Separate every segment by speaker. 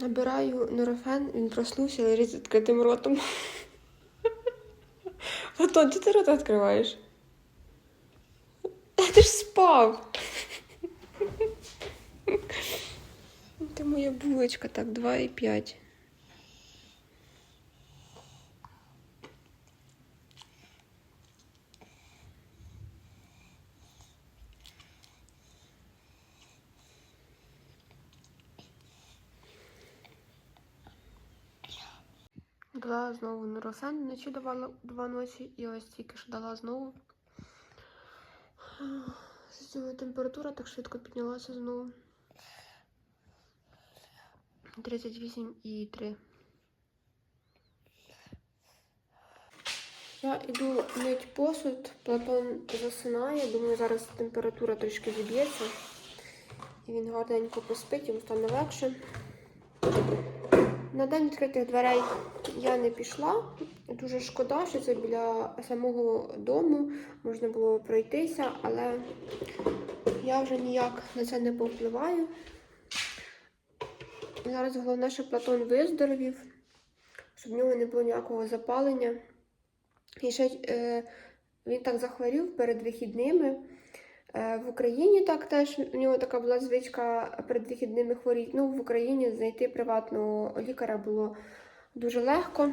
Speaker 1: Набираю нурофен, він проснувся і лежить з відкритим ротом. Платон, чого ти рот відкриваєш? Ти ж спав. Ти моя булочка, так, 2,5. Дала знову нурофен, вночі давала два ночі і ось тільки що дала знову. Знову температура так швидко піднялася знову. 38,3. Я йду мить посуд, Платон засинає, думаю, зараз температура трішки зіб'ється. І він гарненько поспить, йому стане легше. На день відкритих дверей я не пішла. Дуже шкода, що це біля самого дому можна було пройтися, але я вже ніяк на це не повпливаю. Зараз головне, щоб Платон виздоровів, щоб в нього не було ніякого запалення. І ще е, він так захворів перед вихідними. Е, В Україні так теж у нього така була звичка перед вихідними хворіти. Ну, в Україні знайти приватного лікаря було дуже легко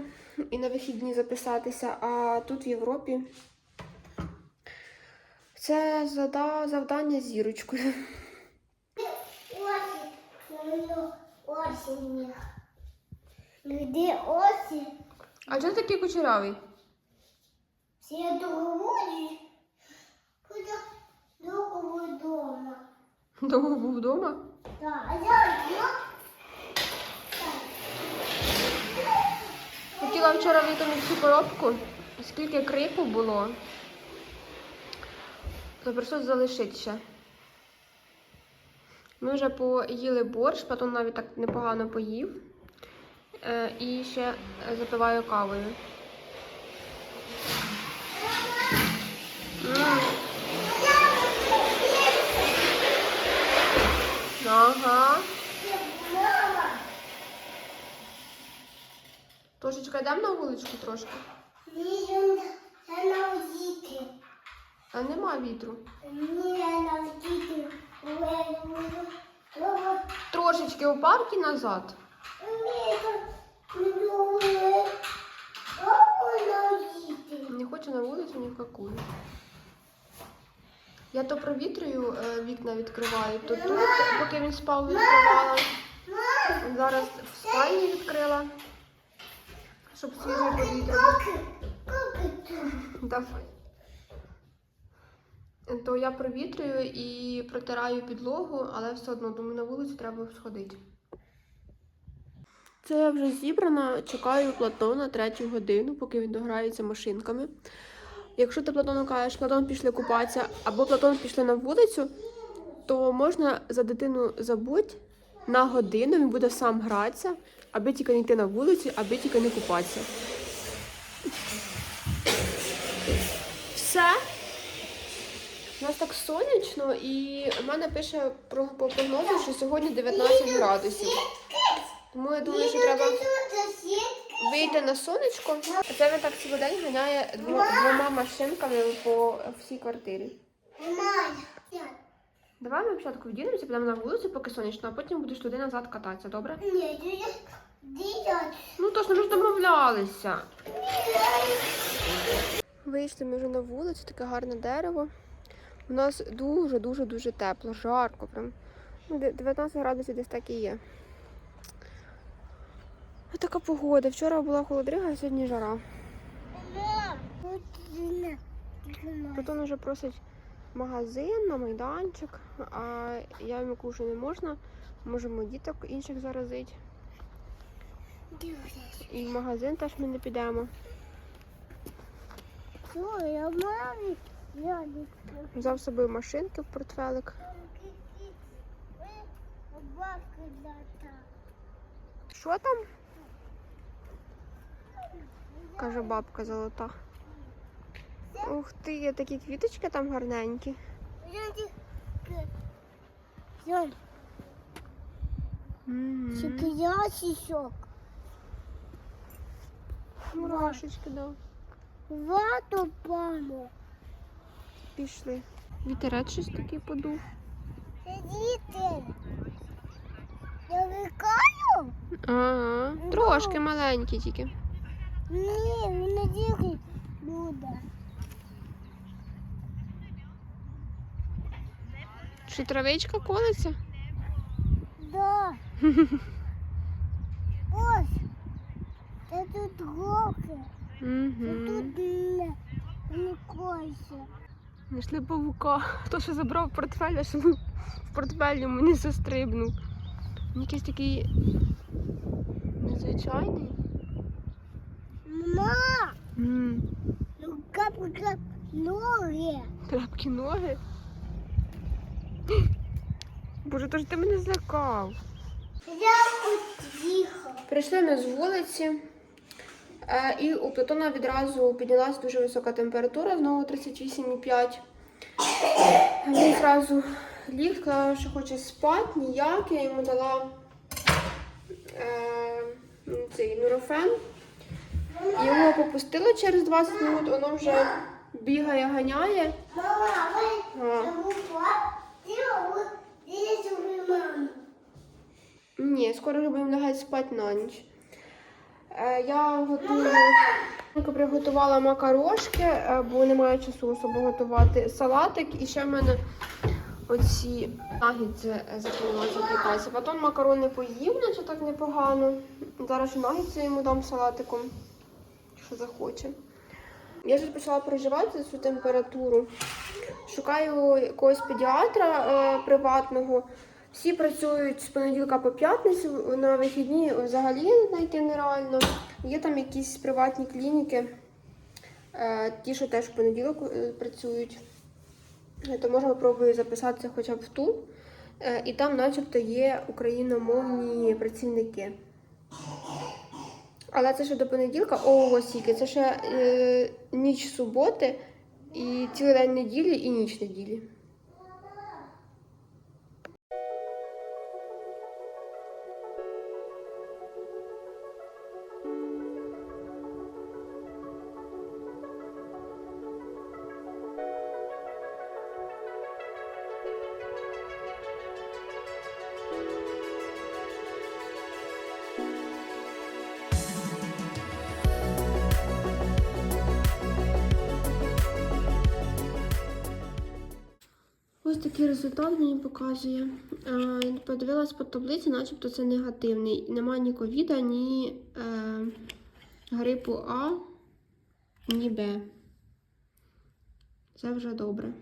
Speaker 1: і на вихідні записатися. А тут в Європі це завдання зірочкою.
Speaker 2: Осень, ну, осень.
Speaker 1: А чого такий кучерявий?
Speaker 2: Все договори, куда другого дома.
Speaker 1: Довго був вдома?
Speaker 2: Да, а я,
Speaker 1: Хотіла вчора виконати цю коробку, скільки крику було. То прийшлось залишити ще. Ми вже поїли борщ, потім навіть так непогано поїв. Е, і ще запиваю кавою. Ага. Тошечка, йдемо на вуличку трошки. А нема вітру. Трошечки у паркі назад. Не хочу на вулицю ні в какую. Я то провітрюю, е, вікна відкриваю, то тут, поки він спав, відкривала. Зараз в спальні відкрила, щоб свіже повітря. Давай. То я провітрюю і протираю підлогу, але все одно думаю, на вулицю треба сходити. Це я вже зібрана, чекаю Платона третю годину, поки він дограється машинками. Якщо ти Платону кажеш, Платон пішли купатися, або Платон пішли на вулицю, то можна за дитину забудь на годину, він буде сам гратися, аби тільки не йти на вулицю, аби тільки не купатися. Все. У нас так сонячно, і в мене пише про по прогнозу, що сьогодні 19 градусів. Тому я думаю, що треба вийти на сонечко. Це він так цілий день ганяє двома машинками по всій квартирі. Давай ми спочатку вдінемося, підемо на вулицю, поки сонячно, а потім будеш туди назад кататися, добре? Ну то ж ми ж домовлялися. Вийшли ми вже на вулицю, таке гарне дерево. У нас дуже-дуже дуже тепло, жарко. Прям. Ну, 19 градусів десь так і є. Ось така погода. Вчора була холодрига, а сьогодні жара. Платон вже просить магазин на майданчик, а я йому кажу, що не можна. Можемо діток інших заразити. І в магазин теж ми не підемо. Взяв з собою машинки в портфелик. Що там? Каже бабка золота. Ух ти, такі квіточки там гарненькі. Мгм. Мурашечки, да.
Speaker 2: Вату пану.
Speaker 1: Пішли. Вітерець щось такий подув.
Speaker 2: Діти. Я викаю?
Speaker 1: Ага. Трошки маленький тільки.
Speaker 2: Ні, він не тільки буде.
Speaker 1: Чи травичка колиться?
Speaker 2: Да. Ось. Це тут трохи. Це тут не. Не койся.
Speaker 1: Знайшли павука. Хто ще забрав портфель, а щоб в портфелі мені застрибнув. Він якийсь такий незвичайний.
Speaker 2: Мама,
Speaker 1: м
Speaker 2: ну ноги.
Speaker 1: Крапкі ноги. Боже, то ж ти мене злякав.
Speaker 2: Я утіхав.
Speaker 1: Прийшли ми з вулиці, е, і у Платона відразу піднялася дуже висока температура, знову 38,5. Він одразу ліг, сказав, що хоче спати, ніяк. Я йому дала е, цей нурофен. Його попустило через 20 минут, воно вже бігає, ганяє. А. Ні, скоро вже будемо лягати спати на ніч. Е, я готую. Приготувала макарошки, е, бо немає часу особо готувати салатик. І ще в мене оці нагідзи закинула аплікації. Потім макарони поїв, наче так непогано. Зараз ще нагідзи йому дам салатиком, що захоче. Я вже почала переживати цю температуру. Шукаю якогось педіатра е, приватного. Всі працюють з понеділка по п'ятницю, на вихідні взагалі знайти нереально. Є там якісь приватні клініки, е, ті, що теж в понеділок е, працюють. Е, То можна спробую записатися хоча б в ту. Е, І там, начебто, є україномовні працівники. Але це ще до понеділка, ого, скільки, це ще е, ніч суботи, і цілий день неділі, і ніч неділі. Такий результат мені показує. Е, Подивилась по таблиці, начебто це негативний. Немає ні ковіда, ні е, грипу А, ні Б. Це вже добре.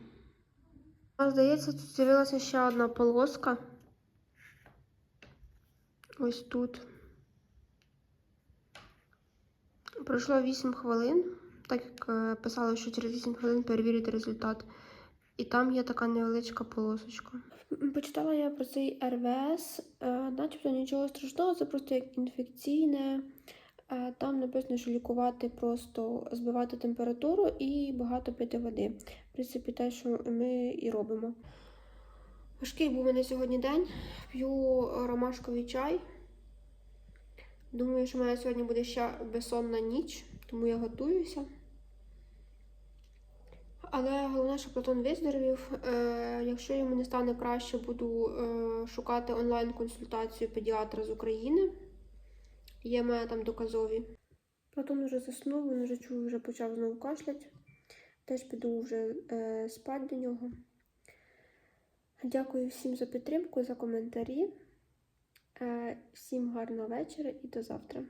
Speaker 1: Здається, тут з'явилася ще одна полоска. Ось тут. Пройшло 8 хвилин, так як е, писали, що через 8 хвилин перевірити результат. І там є така невеличка полосочка. Почитала я про цей РВС, е, начебто нічого страшного, це просто як інфекційне. Е, Там написано, що лікувати просто збивати температуру і багато пити води. В принципі, те, що ми і робимо. Важкий був у мене сьогодні день. П'ю ромашковий чай. Думаю, що в мене сьогодні буде ще безсонна ніч, тому я готуюся. Але головне, щоб Платон виздоровів. Е, якщо йому не стане краще, буду е, шукати онлайн-консультацію педіатра з України. Є в мене там доказові. Платон вже заснув, він вже чую, вже почав знову кашляти. Теж піду вже е, спати до нього. Дякую всім за підтримку, за коментарі. Всім гарного вечора і до завтра.